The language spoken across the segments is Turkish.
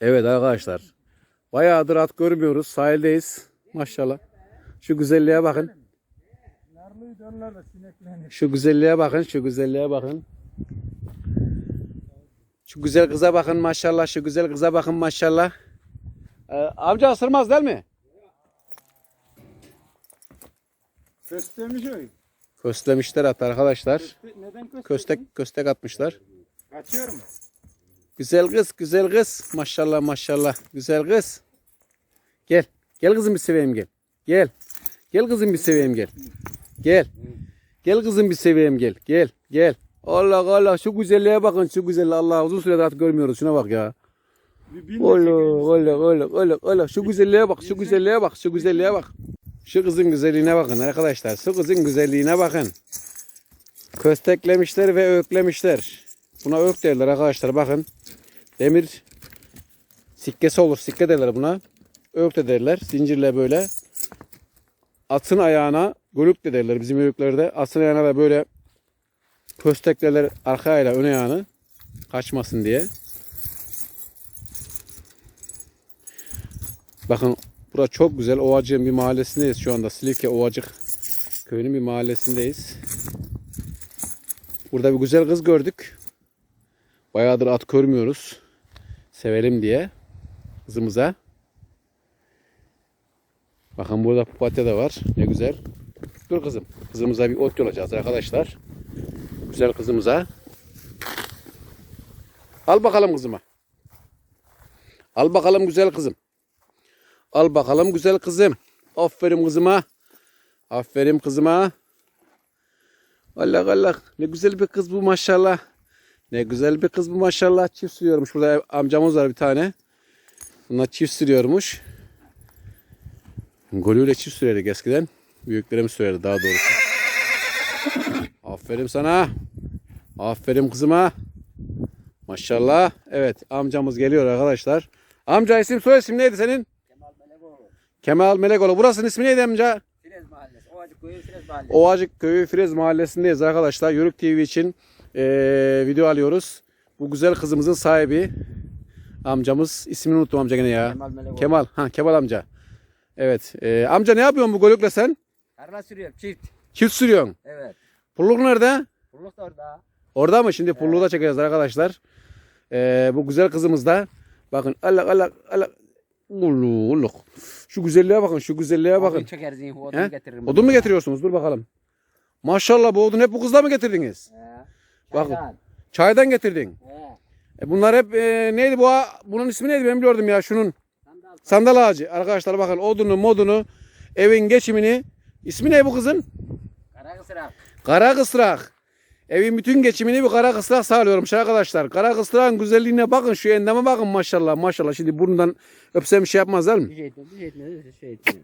Evet arkadaşlar. Bayağıdır at görmüyoruz. Sahildeyiz. Maşallah. Şu güzelliğe bakın. Şu güzelliğe bakın. Şu güzelliğe bakın. Şu güzel kıza bakın maşallah. Şu güzel kıza bakın maşallah. Ee, amca ısırmaz değil mi? Köstemiş o. Köstlemişler at arkadaşlar. Köste- Neden köstemiş? Köstek köstek atmışlar. Kaçıyorum. Güzel kız, güzel kız. Maşallah maşallah. Güzel kız. Gel. Gel kızım bir seveyim gel. Gel. Gel kızım bir seveyim gel. Gel. Gel kızım bir seveyim gel. Gel. Gel. Allah Allah şu güzelliğe bakın şu güzelliğe Allah uzun süredir at görmüyoruz şuna bak ya. Çekelim. ola ola ola ola şu güzelliğe bak şu güzelliğe bak şu güzelliğe bak. Şu kızın güzelliğine bakın arkadaşlar. Şu kızın güzelliğine bakın. Kösteklemişler ve öklemişler. Buna ök derler arkadaşlar bakın. Demir sikkesi olur. Sikke derler buna. De derler. Zincirle böyle. Atın ayağına gölük de derler bizim öğüklerde. Atın ayağına da böyle kösteklerler arka ayağıyla ön ayağını kaçmasın diye. Bakın bura çok güzel. Ovacık'ın bir mahallesindeyiz şu anda. Silifke Ovacık köyünün bir mahallesindeyiz. Burada bir güzel kız gördük. Bayağıdır at görmüyoruz. Sevelim diye kızımıza. Bakın burada papatya da var. Ne güzel. Dur kızım. Kızımıza bir ot yolacağız arkadaşlar. Güzel kızımıza. Al bakalım kızıma. Al bakalım güzel kızım. Al bakalım güzel kızım. Aferin kızıma. Aferin kızıma. Allah Allah. Ne güzel bir kız bu maşallah. Ne güzel bir kız bu maşallah. Çift sürüyormuş. Burada amcamız var bir tane. Bunlar çift sürüyormuş. Golüyle çift sürerdik eskiden. Büyüklerimiz sürerdi daha doğrusu. Aferin sana. Aferin kızıma. Maşallah. Evet amcamız geliyor arkadaşlar. Amca isim soy isim neydi senin? Kemal Melekoğlu. Kemal Melekoğlu. Burasının ismi neydi amca? Frez Mahallesi. Ovacık Köyü Frez Mahallesi. Ovacık Köyü Frez Mahallesi'ndeyiz arkadaşlar. Yörük TV için eee, video alıyoruz. Bu güzel kızımızın sahibi amcamız. ismini unuttum amca gene ya. Kemal Melekoğlu. Kemal. Ha Kemal amca. Evet. eee, amca ne yapıyorsun bu golükle sen? Tarla sürüyorum çift. Çift sürüyorsun. Evet. Pulluk nerede? Pulluk da orada. Orada mı? Şimdi pulluğu da çekeceğiz arkadaşlar. Eee, bu güzel kızımız da. Bakın Allah Allah Allah. Ulu ulu. Şu güzelliğe bakın. Şu güzelliğe bakın. Odun çekeriz. He? Odun getiririm. Odun mu getiriyorsunuz? Dur bakalım. Maşallah bu odun hep bu kızla mı getirdiniz? Bakın. Çaydan. Çaydan getirdin. He. E bunlar hep e, neydi bu? ağa- Bunun ismi neydi? Ben biliyordum ya şunun. Sandal. Sandal ağacı. Arkadaşlar bakın odunu modunu evin geçimini. İsmi ne bu kızın? Kara kısrak. Kara kısrak. Evin bütün geçimini bir kara kısrak sağlıyormuş arkadaşlar. Kara kısrağın güzelliğine bakın. Şu endama bakın maşallah maşallah. Şimdi burnundan öpsem bir şey yapmazlar mı? Bir şey etmez. Bir şey etmez. Bir şey etmez.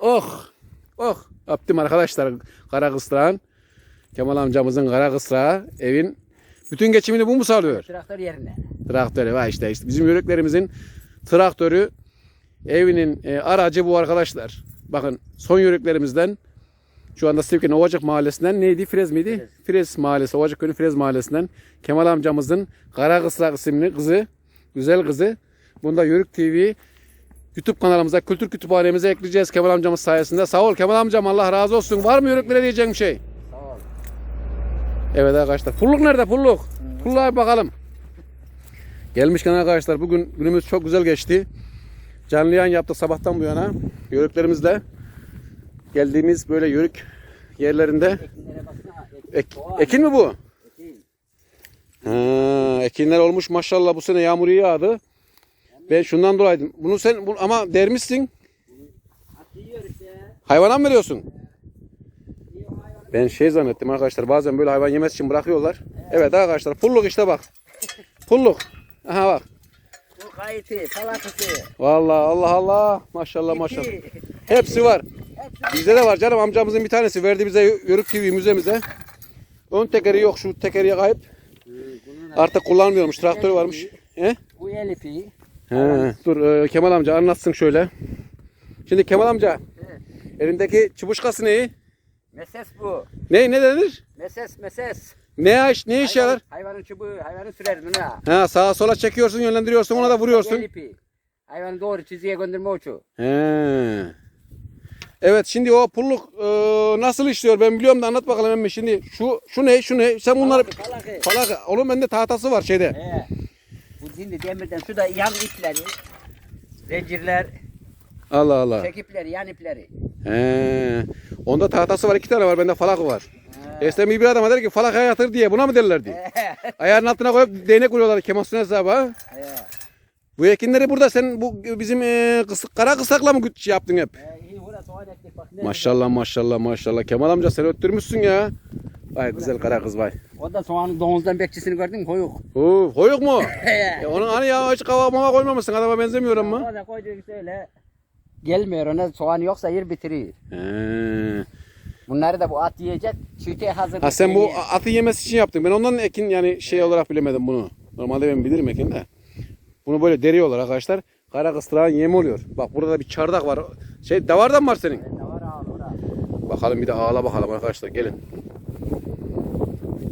Oh. Oh. Öptüm arkadaşlar kara kısrağın. Kemal amcamızın kara kısrağı evin bütün geçimini bu mu sağlıyor? Traktör yerine. Traktörü var işte, işte bizim yörüklerimizin traktörü evinin e, aracı bu arkadaşlar. Bakın son yörüklerimizden şu anda Silifke'nin Ovacık Mahallesi'nden neydi? Frez miydi? Frez. Frez Mahallesi, Ovacık Köyü Frez Mahallesi'nden Kemal amcamızın Kara Kısrak isimli kızı, güzel kızı. Bunu da Yörük TV YouTube kanalımıza, kültür kütüphanemize ekleyeceğiz Kemal amcamız sayesinde. Sağ ol Kemal amcam Allah razı olsun. Var mı yörüklere diyeceğin bir şey? Evet arkadaşlar. Pulluk nerede? Pulluk. Pulluğa bakalım. Gelmişken arkadaşlar bugün günümüz çok güzel geçti. Canlı yayın yaptık sabahtan bu yana. Yörüklerimizle geldiğimiz böyle yörük yerlerinde. Ek, ekin mi bu? Ha, ekinler olmuş maşallah bu sene yağmur iyi yağdı. Ben şundan dolayı bunu sen bu- ama dermişsin. Hayvana mı veriyorsun? Ben şey zannettim arkadaşlar bazen böyle hayvan yemesi için bırakıyorlar. Evet arkadaşlar pulluk işte bak. Pulluk. Aha bak. Bu kayıtı. Salatası. Vallahi Allah Allah. Maşallah maşallah. Hepsi var. Bizde de var canım amcamızın bir tanesi verdi bize Yörük TV müzemize. Ön tekeri yok şu tekeri kayıp. Artık kullanmıyormuş traktörü varmış. He? Bu el ipi. He. Dur e, Kemal amca anlatsın şöyle. Şimdi Kemal amca elindeki çubuşkası neyi? Meses bu. Ne ne denir? Meses meses. Ne iş ne iş yarar? Hayvanın çubuğu, hayvanı süreriz buna. Ha sağa sola çekiyorsun, yönlendiriyorsun, ona da vuruyorsun. İpi. Hayvanı doğru çizgiye gönderme uçu. He. Evet şimdi o pulluk e, nasıl işliyor ben biliyorum da anlat bakalım emmi şimdi şu şu ne şu ne sen bunları Falakı, falakı. falak oğlum bende tahtası var şeyde. He. Bu şimdi demirden şu da yan ipleri. Zincirler, Allah Allah. çekipleri, yan ipleri. He. Onda tahtası var iki tane var bende falak var. He. Eskiden bir adam der ki falak yatır diye buna mı derlerdi? Ayağının altına koyup değnek vuruyorlar kemasyon hesabı. Bu ekinleri burada sen bu bizim e, kıs, kara kısakla mı şey yaptın hep? İyi Maşallah maşallah maşallah. Kemal amca sen öttürmüşsün ya. Vay güzel kara kız vay. O da soğanın domuzdan bekçisini gördün mü? Koyuk. Oo, koyuk mu? Ya onun hani ya hiç kava mava koymamışsın adama benzemiyor ama. O da koyduğu öyle. Gelmiyor ona soğan yoksa yer bitiriyor. He. Bunları da bu at yiyecek. Çiğte hazır. Ha sen bu atı yemesi için yaptın. Ben ondan ekin yani şey olarak bilemedim bunu. Normalde ben bilirim ekin de. Bunu böyle deriyorlar arkadaşlar. Kara kıstırağın yemi oluyor. Bak burada da bir çardak var. Şey davardan mı var senin? Ne var abi orada? Bakalım bir de ağla bakalım arkadaşlar gelin.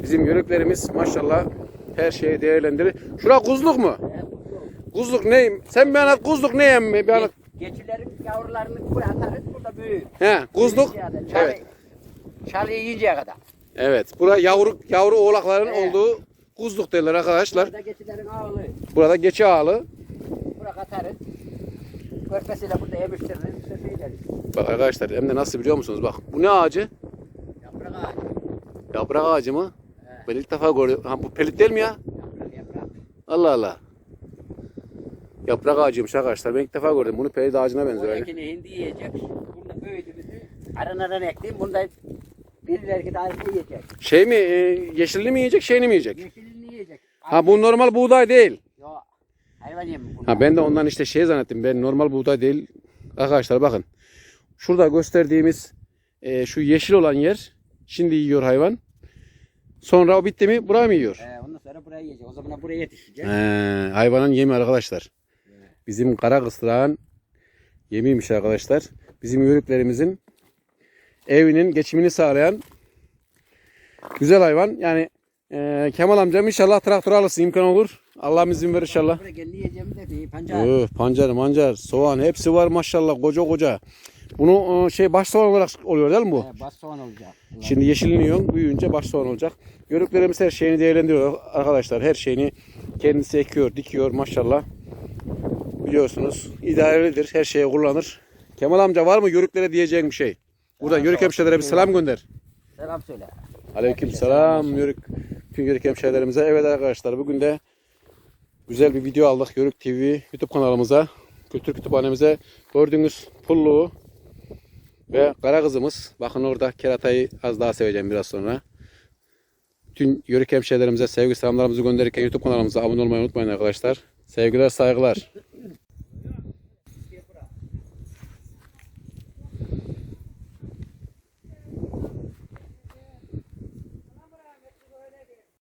Bizim yörüklerimiz maşallah her şeyi değerlendirir. Şura kuzluk mu? He, kuzu. Kuzluk ne? Sen bir anlat kuzluk ne emmi? Bir anlat. Yavrularını buraya atarız. Burada büyür. He kuzluk. Çalı, Evet. Çalıyı yiyinceye kadar. Evet. Bura yavru yavru oğlakların Evet. olduğu kuzluk derler arkadaşlar. Burada geçilerin ağlı. Burada geçi ağlı. Buraya atarız. Körpesiyle burada emiştiririz. İleriz. Bak arkadaşlar hem de nasıl biliyor musunuz? Bak bu ne ağacı? Yaprak ağacı. Yaprak ağacı mı? Ben ilk defa gördüm. Ha bu pelit değil mi ya? Yaprak yaprak. Allah Allah. Yaprak ağacıymış arkadaşlar. Ben ilk defa gördüm. Bunu pelit ağacına Bu benziyor. öyle. ekini hindi yiyecek. Bunda büyüdü bizi. Aran aran ektim. Bunda bir belki daha yiyecek. Şey mi? E, yeşilini mi yiyecek, şeyini mi yiyecek? Yeşilini yiyecek. Ha bu normal buğday değil. Yo. Hayvan yemi bu. Ha ben de ondan işte şey zannettim. Ben normal buğday değil. Arkadaşlar bakın. Şurada gösterdiğimiz e, şu yeşil olan yer şimdi yiyor hayvan. Sonra o bitti mi buraya mı yiyor? Ee, ondan sonra buraya yiyecek. O zaman buraya yetişecek. He, hayvanın yemi arkadaşlar. Bizim kara kıstırağın yemiymiş arkadaşlar. Bizim yörüklerimizin evinin geçimini sağlayan güzel hayvan. Yani e, Kemal amcam inşallah traktör alırsın imkan olur. Allah izin verir inşallah. Pancar. Öf, pancar, mancar, soğan hepsi var maşallah koca koca. Bunu e, şey baş soğan olarak oluyor değil mi bu? Ee, bas soğan olacak. Şimdi yeşilleniyor, büyüyünce baş soğan olacak. Yörüklerimiz her şeyini değerlendiriyor arkadaşlar. Her şeyini kendisi ekiyor, dikiyor maşallah. Biliyorsunuz idarelidir, her şeye kullanır. Kemal amca var mı yörüklere diyeceğin bir şey? Buradan yörük hemşehrilere bir selam gönder. Selam söyle. Aleyküm selam yörük, yörük hemşehrilerimize. Evet arkadaşlar bugün de güzel bir video aldık Yörük TV YouTube kanalımıza. Kültür kütüphanemize gördüğünüz pulluğu ve kara kızımız. Bakın orada keratayı az daha seveceğim biraz sonra. Tüm yörük hemşehrilerimize sevgi selamlarımızı gönderirken YouTube kanalımıza abone olmayı unutmayın arkadaşlar. Sevgiler saygılar.